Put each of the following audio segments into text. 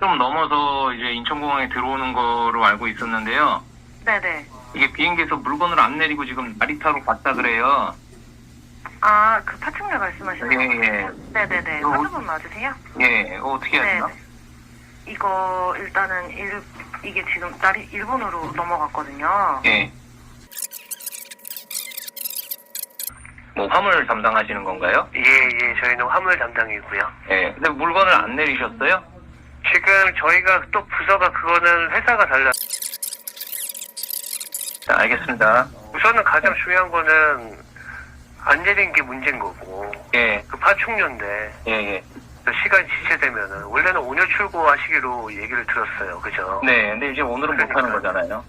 좀 넘어서 이제 인천공항에 들어오는 거로 알고 있었는데요. 네네. 이게 비행기에서 물건을 안 내리고 지금 나리타로 갔다 그래요. 아, 그 파충류 말씀하시는 예, 거죠? 예. 네네네. 어, 환자분 맞으세요? 예, 어, 어떻게 해야 되나? 네. 이거 일단은 일, 이게 지금 날이 일본으로 넘어갔거든요. 예. 뭐 화물 담당하시는 건가요? 예, 예, 저희는 화물 담당이고요. 예. 근데 물건을 안 내리셨어요? 지금 저희가 또 부서가 그거는 회사가 달라. 자, 알겠습니다. 우선은 가장 중요한 거는 안 내린 게 문제인 거고, 예, 그 파충류인데, 예, 예. 그 시간이 지체되면은, 원래는 오늘 출고하시기로 얘기를 들었어요. 그죠? 네, 근데 이제 오늘은 못 하는 거잖아요.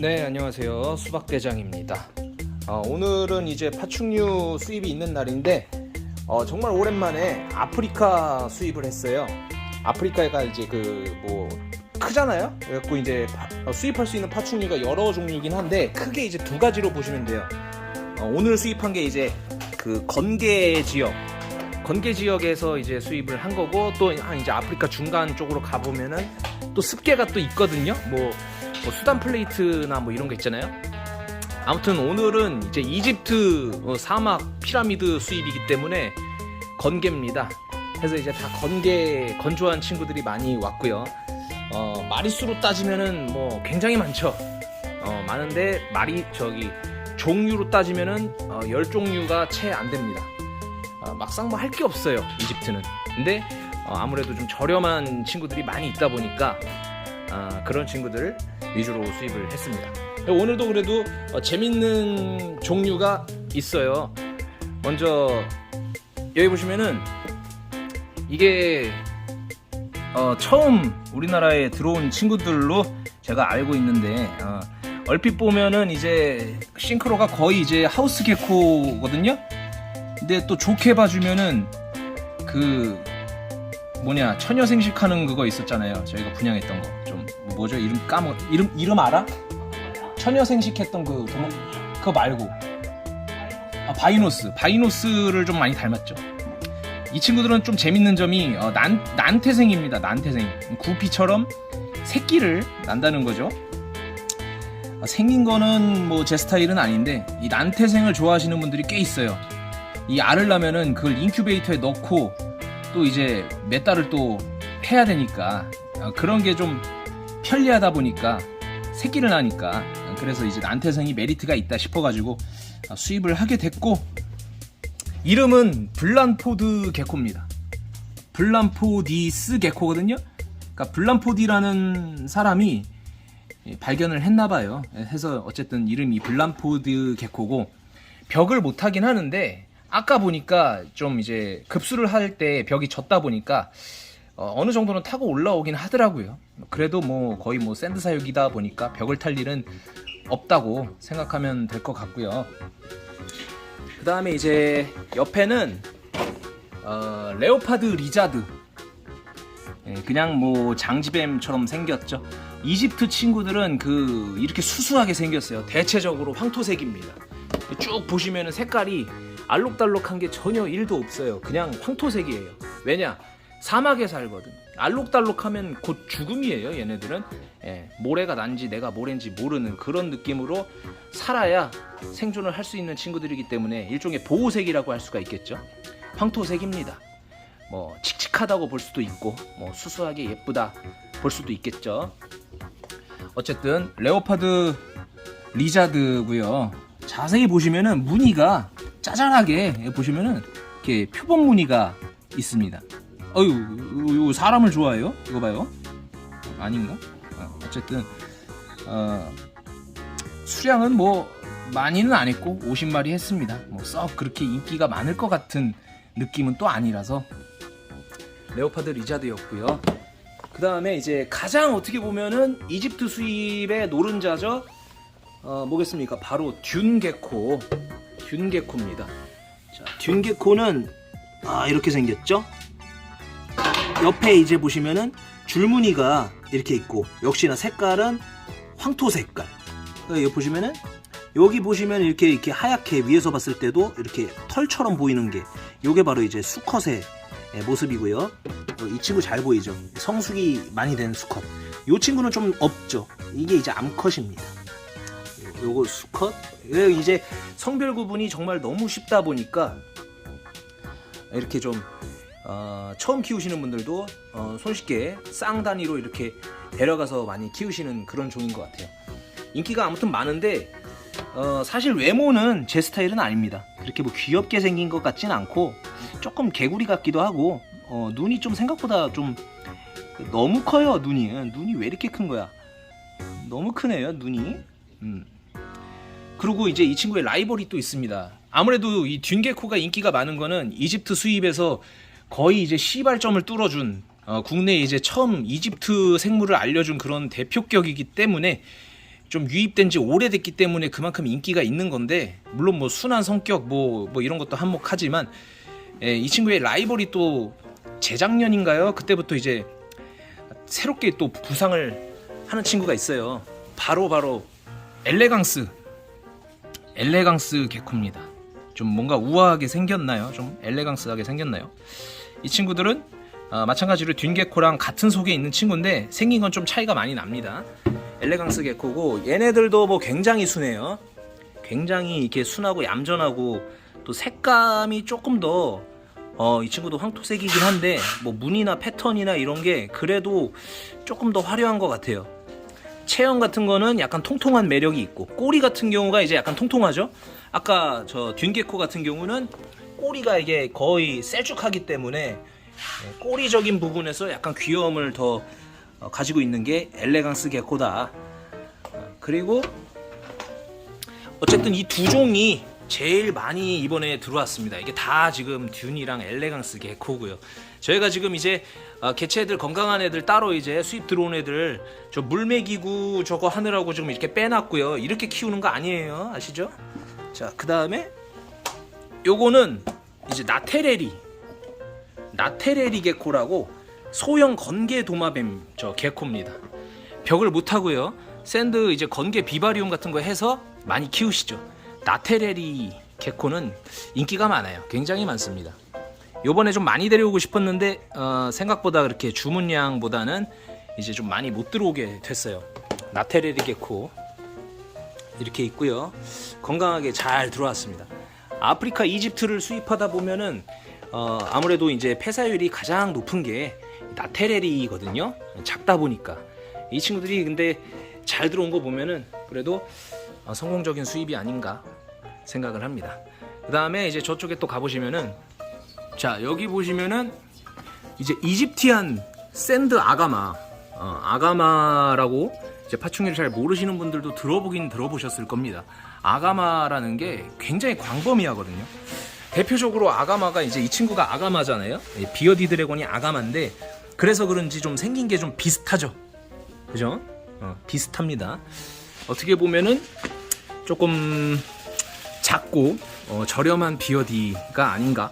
네, 안녕하세요. 수박대장입니다. 어, 오늘은 이제 파충류 수입이 있는 날인데, 어, 정말 오랜만에 아프리카 수입을 했어요. 아프리카가 이제 그, 뭐, 크잖아요? 그래갖고 이제 파- 어, 수입할 수 있는 파충류가 여러 종류이긴 한데, 크게 이제 두 가지로 보시면 돼요. 어, 오늘 수입한 게 이제 그 건계 지역, 건계 지역에서 이제 수입을 한 거고, 또한 이제 아프리카 중간 쪽으로 가보면은 또 습계가 또 있거든요. 뭐, 뭐 수단 플레이트나 뭐 이런 거 있잖아요. 아무튼 오늘은 이제 이집트 어, 사막 피라미드 수입이기 때문에 건개입니다. 그래서 이제 다 건개 건조한 친구들이 많이 왔고요. 어, 마리수로 따지면은 뭐 굉장히 많죠. 어, 많은데 마리 저기 종류로 따지면은 어, 열 종류가 채 안 됩니다. 어, 막상 뭐 할 게 없어요. 이집트는. 근데 어, 아무래도 좀 저렴한 친구들이 많이 있다 보니까 아, 그런 친구들 위주로 수입을 했습니다. 오늘도 그래도 어, 재밌는 종류가 있어요. 먼저 여기 보시면은 이게 어, 처음 우리나라에 들어온 친구들로 제가 알고 있는데 어, 얼핏 보면은 이제 싱크로가 거의 이제 하우스 개코거든요. 근데 또 좋게 봐주면은 그 뭐냐 처녀 생식하는 그거 있었잖아요. 저희가 분양했던 거. 좀 뭐죠? 이름 까먹 이름 이름 알아? 처녀 생식했던 그 도마 그거 말고 아 바이노스 바이노스를 좀 많이 닮았죠. 이 친구들은 좀 재밌는 점이 어, 난 난태생입니다. 난태생 구피처럼 새끼를 난다는 거죠. 아, 생긴 거는 뭐 제 스타일은 아닌데 이 난태생을 좋아하시는 분들이 꽤 있어요. 이 알을 낳으면은 그걸 인큐베이터에 넣고 또 이제 몇 달을 또 해야 되니까 어, 그런 게좀 편리하다 보니까 새끼를 낳으니까 어, 그래서 이제 난태생이 메리트가 있다 싶어가지고 어, 수입을 하게 됐고 이름은 블란포드 개코입니다. 블란포디스 개코거든요. 그러니까 블란포디라는 사람이 예, 발견을 했나봐요. 해서 어쨌든 이름이 블란포드 개코고 벽을 못 하긴 하는데 아까 보니까 좀 이제 급수를 할 때 벽이 졌다 보니까 어, 느 정도는 타고 올라오긴 하더라고요. 그래도 뭐 거의 뭐 샌드 사육이다 보니까 벽을 탈 일은 없다고 생각하면 될 것 같고요. 그 다음에 이제 옆에는 어, 레오파드 리자드 예, 그냥 뭐 장지뱀처럼 생겼죠. 이집트 친구들은 그 이렇게 수수하게 생겼어요. 대체적으로 황토색입니다. 쭉 보시면은 색깔이 알록달록한 게 전혀 일도 없어요. 그냥 황토색이에요. 왜냐? 사막에 살거든. 알록달록하면 곧 죽음이에요. 얘네들은 예, 모래가 난지 내가 모래인지 모르는 그런 느낌으로 살아야 생존을 할 수 있는 친구들이기 때문에 일종의 보호색이라고 할 수가 있겠죠. 황토색입니다. 뭐 칙칙하다고 볼 수도 있고 뭐 수수하게 예쁘다 볼 수도 있겠죠. 어쨌든 레오파드 리자드고요. 자세히 보시면은 무늬가 짜잘하게 보시면은 이렇게 표범 무늬가 있습니다. 어유, 요 사람을 좋아해요? 이거 봐요. 아닌가? 어, 어쨌든 어, 수량은 뭐 많이는 안 했고 50마리 했습니다. 뭐 썩 그렇게 인기가 많을 것 같은 느낌은 또 아니라서 레오파드 리자드였고요. 그 다음에 이제 가장 어떻게 보면은 이집트 수입의 노른자죠. 어, 뭐겠습니까? 바로 듄 개코. 듄 개코입니다. 자, 듄 개코는 아, 이렇게 생겼죠? 옆에 이제 보시면은 줄무늬가 이렇게 있고 역시나 색깔은 황토 색깔. 그러니까 여기 보시면은 여기 보시면 이렇게 이렇게 하얗게 위에서 봤을 때도 이렇게 털처럼 보이는 게 요게 바로 이제 수컷의 예, 모습이고요. 어, 이 친구 잘 보이죠? 성숙이 많이 된 수컷. 요 친구는 좀 없죠. 이게 이제 암컷입니다. 요- 요거 수컷. 예, 이제 성별 구분이 정말 너무 쉽다 보니까 이렇게 좀 어, 처음 키우시는 분들도 어, 손쉽게 쌍 단위로 이렇게 데려가서 많이 키우시는 그런 종인 것 같아요. 인기가 아무튼 많은데 어, 사실 외모는 제 스타일은 아닙니다. 그렇게 뭐 귀엽게 생긴 것 같진 않고 조금 개구리 같기도 하고 어, 눈이 좀 생각보다 좀 너무 커요 눈이 눈이 왜 이렇게 큰 거야? 너무 크네요 눈이. 음. 그리고 이제 이 친구의 라이벌이 또 있습니다. 아무래도 이 듄게코가 인기가 많은 거는 이집트 수입에서 거의 이제 시발점을 뚫어준 어, 국내에 이제 처음 이집트 생물을 알려준 그런 대표격이기 때문에 좀 유입된 지 오래됐기 때문에 그만큼 인기가 있는 건데 물론 뭐 순한 성격 뭐, 뭐 이런 것도 한몫하지만 예, 이 친구의 라이벌이 또 재작년인가요? 그때부터 이제 새롭게 또 부상을 하는 친구가 있어요. 바로 바로 엘레강스 엘레강스 개코입니다. 좀 뭔가 우아하게 생겼나요? 좀 엘레강스하게 생겼나요? 이 친구들은 어, 마찬가지로 듄게코랑 같은 속에 있는 친구인데 생긴 건 좀 차이가 많이 납니다. 엘레강스 개코고 얘네들도 뭐 굉장히 순해요. 굉장히 이렇게 순하고 얌전하고 또 색감이 조금 더 어, 이 친구도 황토색이긴 한데 뭐 무늬나 패턴이나 이런 게 그래도 조금 더 화려한 것 같아요. 체형 같은 거는 약간 통통한 매력이 있고 꼬리 같은 경우가 이제 약간 통통하죠. 아까 저 듄게코 같은 경우는 꼬리가 이게 거의 셀쭉하기 때문에 네, 꼬리적인 부분에서 약간 귀여움을 더 어, 가지고 있는 게 엘레강스 게코다. 어, 그리고 어쨌든 이 두 종이 제일 많이 이번에 들어왔습니다. 이게 다 지금 듄이랑 엘레강스 게코고요. 저희가 지금 이제 어, 개체 애들 건강한 애들 따로 이제 수입 들어온 애들 저 물매기구 저거 하느라고 지금 이렇게 빼놨고요. 이렇게 키우는 거 아니에요. 아시죠? 자, 그 다음에 요거는 이제 나테레리 나테레리 게코라고 소형 건개 도마뱀 저 게코입니다. 벽을 못 하고요. 샌드 이제 건개 비바리움 같은 거 해서 많이 키우시죠. 나테레리 게코는 인기가 많아요. 굉장히 많습니다. 요번에 좀 많이 데려오고 싶었는데 어, 생각보다 그렇게 주문량보다는 이제 좀 많이 못 들어오게 됐어요. 나테레리 게코 이렇게 있고요. 건강하게 잘 들어왔습니다. 아프리카 이집트를 수입하다 보면은 어, 아무래도 이제 폐사율이 가장 높은 게 나테레리거든요. 작다 보니까 이 친구들이 근데 잘 들어온 거 보면은 그래도 어, 성공적인 수입이 아닌가 생각을 합니다. 그 다음에 이제 저쪽에 또 가보시면은 자 여기 보시면은 이제 이집티안 샌드 아가마 어, 아가마라고 이제 파충류를 잘 모르시는 분들도 들어보긴 들어보셨을 겁니다. 아가마라는 게 굉장히 광범위하거든요. 대표적으로 아가마가 이제 이 친구가 아가마잖아요. 예, 비어디 드래곤이 아가마인데 그래서 그런지 좀 생긴 게 좀 비슷하죠. 그죠? 어, 비슷합니다. 어떻게 보면은 조금 작고 어, 저렴한 비어디가 아닌가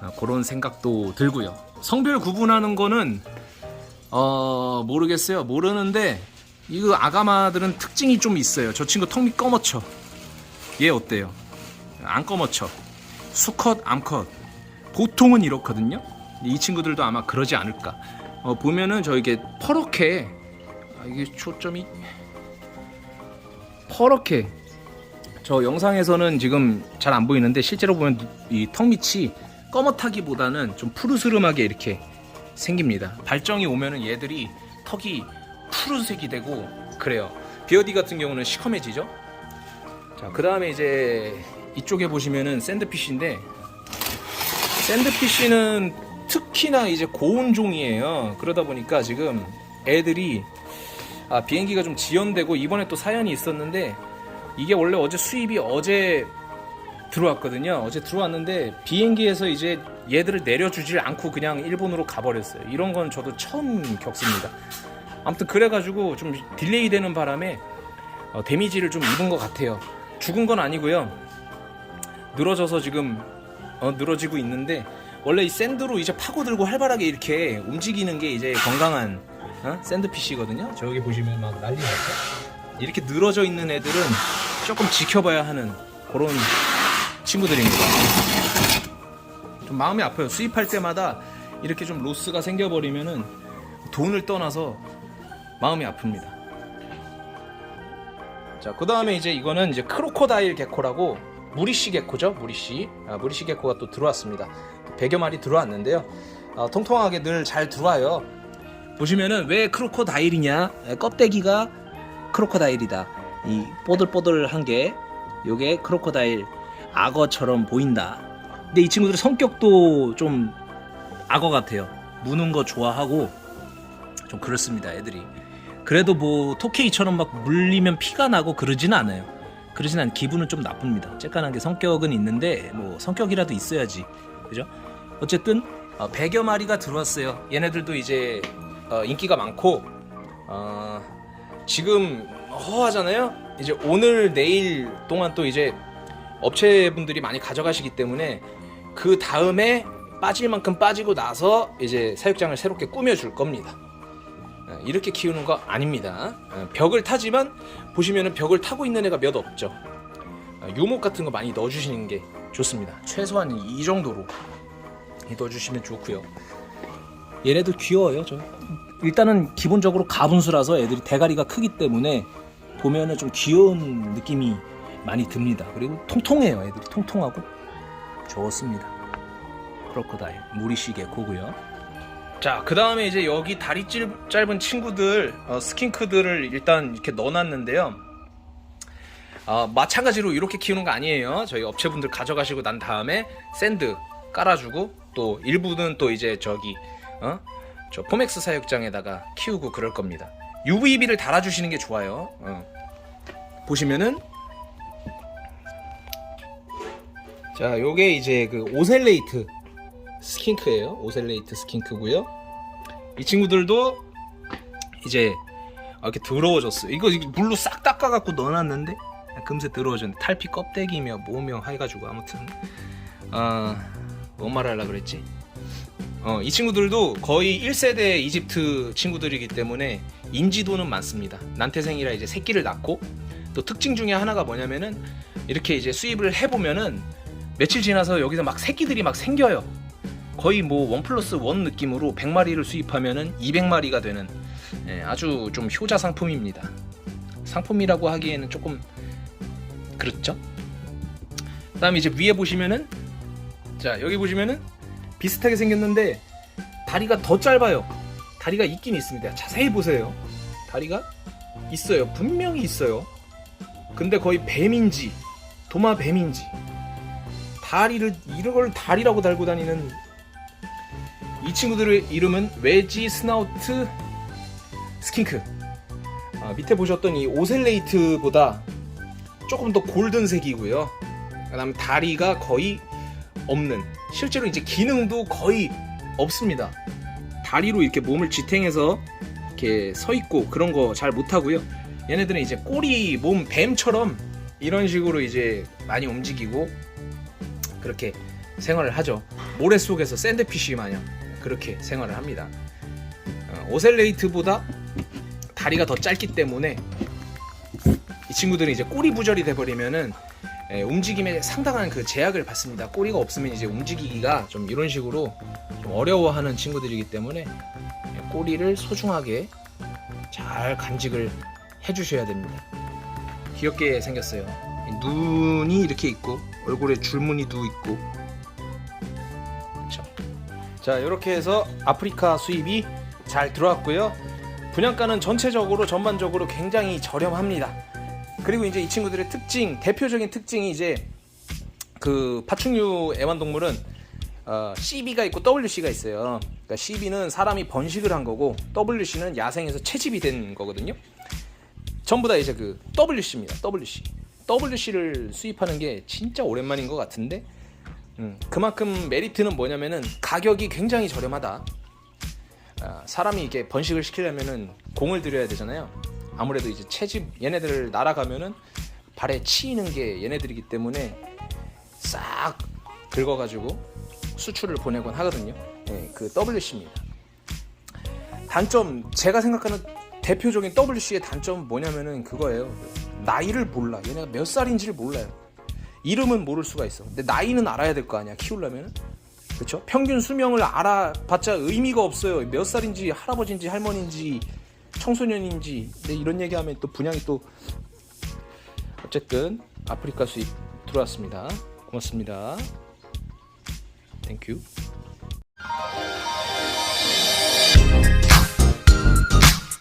아, 그런 생각도 들고요. 성별 구분하는 거는 어 모르겠어요. 모르는데 이거 아가마들은 특징이 좀 있어요. 저 친구 턱밑 검어쳐. 얘 어때요? 안 검어쳐. 수컷, 암컷. 보통은 이렇거든요. 이 친구들도 아마 그러지 않을까. 어, 보면은 저 이게 퍼렇게 아, 이게 초점이 퍼렇게 저 영상에서는 지금 잘 안 보이는데 실제로 보면 이 턱 밑이 검어타기보다는 좀 푸르스름하게 이렇게 생깁니다. 발정이 오면은 얘들이 턱이 푸른색이 되고 그래요. 비어디 같은 경우는 시커매지죠. 자, 그 다음에 이제 이쪽에 보시면은 샌드피쉬인데 샌드피쉬는 특히나 이제 고온 종이에요. 그러다 보니까 지금 애들이 아, 비행기가 좀 지연되고 이번에 또 사연이 있었는데 이게 원래 어제 수입이 어제 들어왔거든요. 어제 들어왔는데 비행기에서 이제 얘들을 내려주질 않고 그냥 일본으로 가버렸어요. 이런 건 저도 처음 겪습니다. 아무튼 그래가지고 좀 딜레이 되는 바람에 어, 데미지를 좀 입은 것 같아요. 죽은 건 아니고요. 늘어져서 지금 어, 늘어지고 있는데 원래 이 샌드로 이제 파고들고 활발하게 이렇게 움직이는 게 이제 건강한 어? 샌드피쉬거든요. 저기 보시면 막 난리 났죠. 이렇게 늘어져 있는 애들은 조금 지켜봐야 하는 그런 친구들입니다. 좀 마음이 아파요. 수입할 때마다 이렇게 좀 로스가 생겨버리면은 돈을 떠나서 마음이 아픕니다. 자, 그 다음에 이제 이거는 이제 크로코다일 개코라고 무리시 개코죠, 무리시. 아, 무리시 개코가 또 들어왔습니다. 100여 마리 들어왔는데요. 어, 통통하게 늘 잘 들어와요. 보시면은 왜 크로코다일이냐? 에, 껍데기가 크로코다일이다. 이 뽀들뽀들한 게 요게 크로코다일 악어처럼 보인다. 근데 이 친구들 성격도 좀 악어 같아요. 무는 거 좋아하고 좀 그렇습니다, 애들이. 그래도 뭐 토케이처럼 막 물리면 피가 나고 그러진 않아요. 그러진 않 기분은 좀 나쁩니다. 쬐깐한 게 성격은 있는데 뭐 성격이라도 있어야지. 그죠? 어쨌든 어, 100여 마리가 들어왔어요. 얘네들도 이제 어, 인기가 많고 어, 지금 허하잖아요. 이제 오늘 내일 동안 또 이제 업체분들이 많이 가져가시기 때문에 그 다음에 빠질 만큼 빠지고 나서 이제 사육장을 새롭게 꾸며줄 겁니다. 어, 이렇게 키우는 거 아닙니다. 어, 벽을 타지만 보시면은 벽을 타고 있는 애가 몇 없죠. 어, 요목 같은 거 많이 넣어주시는 게 좋습니다. 최소한 이 정도로 넣어주시면 좋고요. 얘네도 귀여워요. 저 일단은 기본적으로 가분수라서 애들이 대가리가 크기 때문에 보면은 좀 귀여운 느낌이 많이 듭니다. 그리고 통통해요. 애들이 통통하고 좋습니다. 크로커다일 무리시계 고고요. 자, 그 다음에 이제 여기 다리 찔- 짧은 친구들, 어, 스킨크들을 일단 이렇게 넣어놨는데요. 어, 마찬가지로 이렇게 키우는 거 아니에요. 저희 업체분들 가져가시고 난 다음에 샌드 깔아주고 또 일부는 또 이제 저기 어? 저 포맥스 사육장에다가 키우고 그럴 겁니다. UVB를 달아주시는 게 좋아요. 어. 보시면은 자, 요게 이제 그 오셀레이트 스킨크예요. 오셀레이트 스킨크고요. 이 친구들도 이제 이렇게 더러워졌어요. 이거 물로 싹 닦아갖고 넣어놨는데 금세 더러워졌는데 탈피 껍데기며 뭐며 해가지고 아무튼 아 뭔 말하려 그랬지? 어, 이 친구들도 거의 1세대 이집트 친구들이기 때문에 인지도는 많습니다. 난태생이라 이제 새끼를 낳고 또 특징 중에 하나가 뭐냐면은 이렇게 이제 수입을 해보면은 며칠 지나서 여기서 막 새끼들이 막 생겨요. 거의 뭐 원 플러스 원 느낌으로 100마리를 수입하면은 200마리가 되는 예, 아주 좀 효자 상품입니다. 상품이라고 하기에는 조금 그렇죠. 그다음에 이제 위에 보시면은 자 여기 보시면은 비슷하게 생겼는데 다리가 더 짧아요. 다리가 있긴 있습니다. 자세히 보세요. 다리가 있어요. 분명히 있어요. 근데 거의 뱀인지 도마 뱀인지 다리를 이걸 다리라고 달고 다니는 이 친구들의 이름은 외지 스나우트 스킨크. 아, 밑에 보셨던 이 오셀레이트보다 조금 더 골든색이고요. 그다음 다리가 거의 없는 실제로 이제 기능도 거의 없습니다. 다리로 이렇게 몸을 지탱해서 이렇게 서 있고 그런 거 잘 못하고요. 얘네들은 이제 꼬리 몸 뱀처럼 이런 식으로 이제 많이 움직이고 그렇게 생활을 하죠. 모래 속에서 샌드피쉬 마냥 그렇게 생활을 합니다. 어, 오셀레이트보다 다리가 더 짧기 때문에 이 친구들은 이제 꼬리 부절이 돼버리면은 예, 움직임에 상당한 그 제약을 받습니다. 꼬리가 없으면 이제 움직이기가 좀 이런 식으로 좀 어려워하는 친구들이기 때문에 예, 꼬리를 소중하게 잘 간직을 해주셔야 됩니다. 귀엽게 생겼어요. 눈이 이렇게 있고 얼굴에 줄무늬도 있고. 자 이렇게 해서 아프리카 수입이 잘 들어왔고요. 분양가는 전체적으로 전반적으로 굉장히 저렴합니다. 그리고 이제 이 친구들의 특징 대표적인 특징이 이제 그 파충류 애완동물은 어, CB가 있고 WC가 있어요. 그러니까 CB는 사람이 번식을 한 거고 WC는 야생에서 채집이 된 거거든요. 전부 다 이제 그 WC입니다. WC. WC를 수입하는 게 진짜 오랜만인 것 같은데 음, 그만큼 메리트는 뭐냐면은 가격이 굉장히 저렴하다. 아, 사람이 이게 번식을 시키려면은 공을 들여야 되잖아요. 아무래도 이제 채집 얘네들을 날아가면은 발에 치이는 게 얘네들이기 때문에 싹 긁어가지고 수출을 보내곤 하거든요. 네, 그 WC입니다. 단점 제가 생각하는 대표적인 WC의 단점은 뭐냐면은 그거예요. 나이를 몰라. 얘네가 몇 살인지를 몰라요. 이름은 모를 수가 있어. 근데 나이는 알아야 될 거 아니야. 키우려면은. 그렇죠? 평균 수명을 알아봤자 의미가 없어요. 몇 살인지 할아버지인지 할머니인지 청소년인지. 근데 이런 얘기하면 또 분양이 또 어쨌든 아프리카 수입 들어왔습니다. 고맙습니다. 땡큐.